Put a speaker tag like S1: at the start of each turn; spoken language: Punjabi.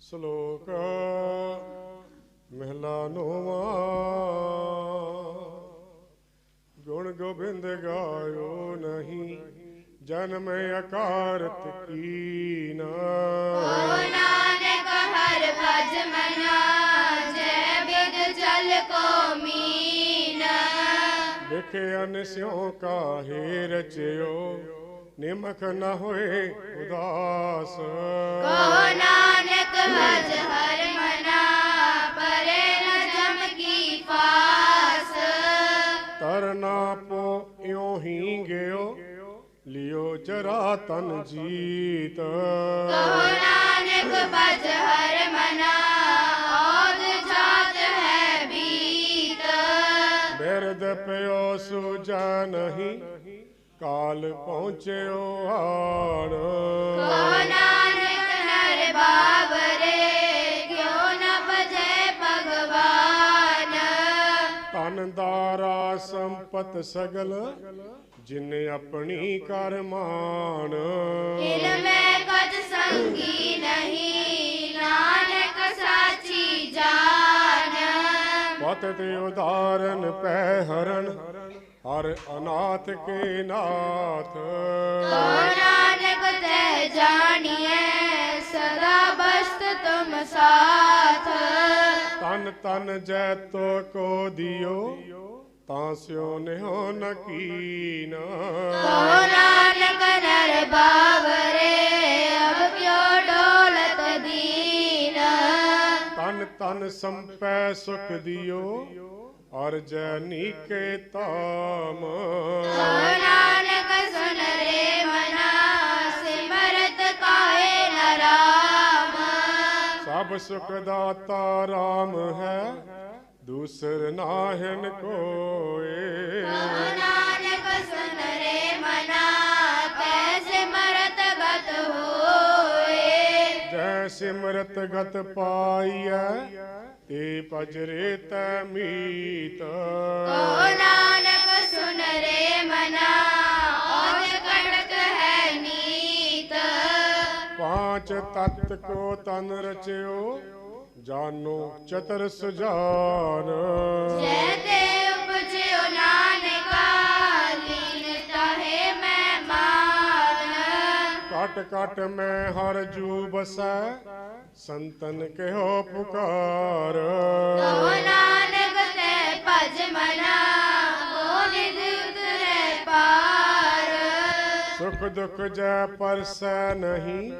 S1: ਸ਼ਲੋਕ ਮਹਿਲਾ ਨੋਵਾ। ਗੁਣ ਗੋਬਿੰਦ ਗਾਇਓ ਨਹੀਂ ਜਨਮ ਅਕਾਰਤ ਕੀਨ।
S2: ਓ ਨਾਨਕ ਹਰ ਭਜ ਮਨਾ ਜੈ ਬਿਦ ਜਲ ਕੋ ਮੀਨ।
S1: ਲਿਖੇ ਅਨਸਿਓ ਕਾਹੇ ਰਚਿਓ ਨਿਮਖ ਨ ਹੋਏ ਉਦਾਸ।
S2: ਕੋ ਨਾਨਕ ਭਜ ਹਰ ਮਨਾ ਪਰੇ ਨ ਜਮ ਕੀ ਪਾਸ।
S1: ਤਰਨਾ ਪੋ ਇਉ ਹੀ ਗਿਓ ਲਿਓ ਜਰਾ ਤਨ ਜੀਤ।
S2: ਕੋ ਨਾਨਕ ਭਜ ਹਰ ਮਨਾ ਔਦ ਜਾਤ ਹੈ ਬੀਤ।
S1: ਬਿਰਦ ਪਿਓ ਸੁਜਾ ਨਹੀਂ ਕਾਲ ਪਹੁੰਚਿਓ ਆਣ
S2: ਕੋ ਨਾਨਕ ਨਰ ਬਾਬਰੇ ਕਿਉ ਨ ਭਜੈ ਭਗਵਾਨ?
S1: ਤਨ ਦਾਰਾ ਸੰਪਤ ਸਗਲ ਜਿਨ ਆਪਣੀ ਕਰ ਮਾਨ
S2: ਦਿਲ ਮੈਂ ਕਦ ਸੰਗੀ ਨਹੀਂ ਨਾਨਕ ਸਾਚੀ ਜਾਨ
S1: ਪਤ ਤੇ ਉਦਾਰਨ ਪੈ ਹਰਨ ਹਰ ਅਨਾਥ ਕੇ ਨਾਥ।
S2: ਨਾਨਕ ਤੈ ਜਾਣੀਐ ਸਦਾ ਬਸਤ ਤੁਮ ਸਾਥ।
S1: ਤਨ ਤਨ ਜੈ ਤੋ ਕੋ ਦਿਓ ਤਾਂ ਸਿਓ ਨਿਹੋ ਨਕੀਨ
S2: ਕੋ ਨਾਨਕ ਨਰ ਬਾਵਰੇ ਅਬ ਕਿਉ ਡੋਲਤ ਦੀਨ।
S1: ਤਨ ਤਨ ਸੰਪੈ ਸੁਖ ਦਿਓ ਅਰ ਜੈ ਨੀਕੇ ਤਾਮ
S2: ਨਾਨਕ ਸੁਨ ਰੇ ਮਨਾ ਸਿਮਰਤ ਕਾਏ ਨਰਾਮ
S1: ਸਭ ਸੁਖ ਦਾਤਾ RAM ਹੈ ਦੂਸਰ ਨਾਹਿਨ ਕੋਏ।
S2: ਨਾਨਕ ਸਿਮਰਤ ਗਤ
S1: ਪਾਈਐ ਤੇ ਪਜਰੇ ਤੈ ਮੀਤ।
S2: ਕੋ ਨਾਨਕ ਸੁਨ ਰੇ ਮਨਾ ਔਜ ਕੜਕ ਹੈ ਨੀਤ।
S1: ਪਾਂਚ ਤਤ ਕੋ ਤਨ ਰਚਿਓ ਜਾਨੋ ਚਤਰ ਸੁਜਾਨ।
S2: ਜੈ ਤੇ
S1: ਕਟ ਕਟ ਮੈਂ ਹਰ ਜੂ ਬਸੈ ਸੰਤਨ ਕਹਿਓ ਪੁਕਾਰ।
S2: ਕੋ ਨਾਨਕ ਤੈ ਭਜ ਮਨਾ ਕੋ ਨਿਧ ਉਤਰੈ ਪਾਰ।
S1: ਸੁਖ ਦੁਖ ਜੈ ਪਰਸੈ ਨਹੀਂ।